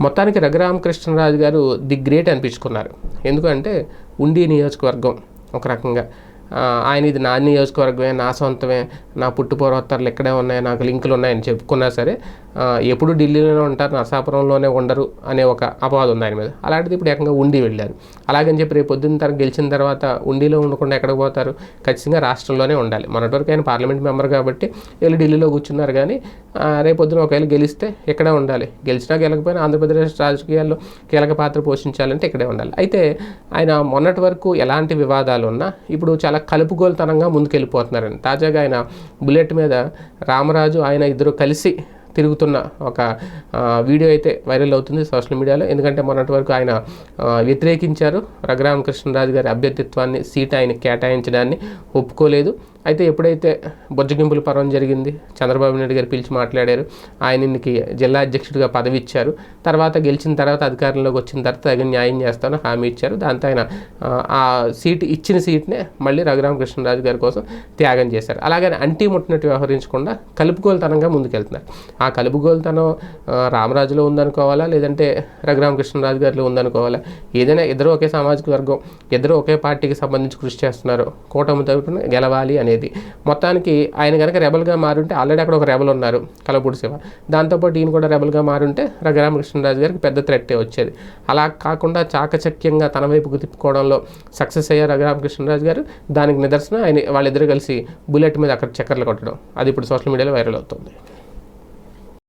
మొత్తానికి రఘురామకృష్ణరాజు గారు the great అనిపించుకున్నారు. ఎందుకంటే ఉండి నియోజకవర్గం ఒక రకంగా. ఆయన ఇది నా నియోజకవర్గమే నా సొంతమే నా పుట్టు పూర్వోత్తరాలు ఇక్కడే ఉన్నాయి నాకు లింకులు ఉన్నాయని చెప్పుకున్నా సరే ఎప్పుడు ఢిల్లీలోనే ఉంటారు నరసాపురంలోనే ఉండరు అనే ఒక అపవాదం ఉంది ఆయన మీద. అలాంటిది ఇప్పుడు ఏకంగా ఉండి వెళ్ళారు. అలాగని చెప్పి రేపు పొద్దున్న తర్వాత గెలిచిన తర్వాత ఉండిలో ఉండకుండా ఎక్కడికి పోతారు? ఖచ్చితంగా రాష్ట్రంలోనే ఉండాలి. మొన్నటి వరకు ఆయన పార్లమెంట్ మెంబర్ కాబట్టి వెళ్ళి ఢిల్లీలో కూర్చున్నారు కానీ రేపు పొద్దున ఒకవేళ గెలిస్తే ఇక్కడే ఉండాలి. గెలిచినా గెలకపోయినా ఆంధ్రప్రదేశ్ రాజకీయాల్లో కీలక పాత్ర పోషించాలంటే ఇక్కడే ఉండాలి. అయితే ఆయన మొన్నటి వరకు ఎలాంటి వివాదాలు ఉన్నా ఇప్పుడు చాలా కలుపుగోలుతనంగా ముందుకెళ్ళిపోతున్నారని. తాజాగా ఆయన బుల్లెట్ మీద రామరాజు ఆయన ఇద్దరు కలిసి తిరుగుతున్న ఒక వీడియో అయితే వైరల్ అవుతుంది సోషల్ మీడియాలో. ఎందుకంటే మొన్నటి వరకు ఆయన వ్యతిరేకించారు వ్యతిరేకించారు. రఘురామకృష్ణరాజు గారి అభ్యర్థిత్వాన్ని సీట్ ఆయన కేటాయించడాన్ని ఒప్పుకోలేదు. అయితే ఎప్పుడైతే బొజ్జగింపుల పర్వం జరిగింది చంద్రబాబు నాయుడు గారు పిలిచి మాట్లాడారు ఆయనకి జిల్లా అధ్యక్షుడిగా పదవి ఇచ్చారు. తర్వాత గెలిచిన తర్వాత అధికారంలోకి వచ్చిన తర్వాత తగిన న్యాయం చేస్తాను హామీ ఇచ్చారు. దాంతో ఆయన ఆ, సీటు సీట్ ఇచ్చిన సీట్నే మళ్ళీ రఘురామకృష్ణరాజు గారి కోసం త్యాగం చేశారు. అలాగని అంటీ ముట్టినట్టు వ్యవహరించకుండా కలుపుగోలుతనంగా ముందుకెళ్తున్నారు. ఆ కలుపుగోలుతనం రామరాజులో ఉందనుకోవాలా? లేదంటే రఘురామకృష్ణరాజు గారిలో ఉందనుకోవాలా? ఏదైనా ఇద్దరు ఒకే సామాజిక వర్గం ఇద్దరు ఒకే పార్టీకి సంబంధించి కృషి చేస్తున్నారు. కూటమి తరపున గెలవాలి అనేది. మొత్తానికి ఆయన కనుక రెబల్గా మారుంటే ఆల్రెడీ అక్కడ ఒక రెబల్ ఉన్నారు కలపూడి శివ. దాంతోపాటు ఈయన కూడా రెబల్గా మారుంటే రఘురామకృష్ణరాజు గారికి పెద్ద థ్రెట్టే వచ్చేది. అలా కాకుండా చాకచక్యంగా తన వైపుకు తిప్పుకోవడంలో సక్సెస్ అయ్యారు రఘురామకృష్ణరాజు గారు దానికి నిదర్శనం ఆయన వాళ్ళిద్దరూ కలిసి బుల్లెట్ మీద అక్కడ చక్కర్లు కొట్టడం. అది ఇప్పుడు సోషల్ మీడియాలో వైరల్ అవుతుంది.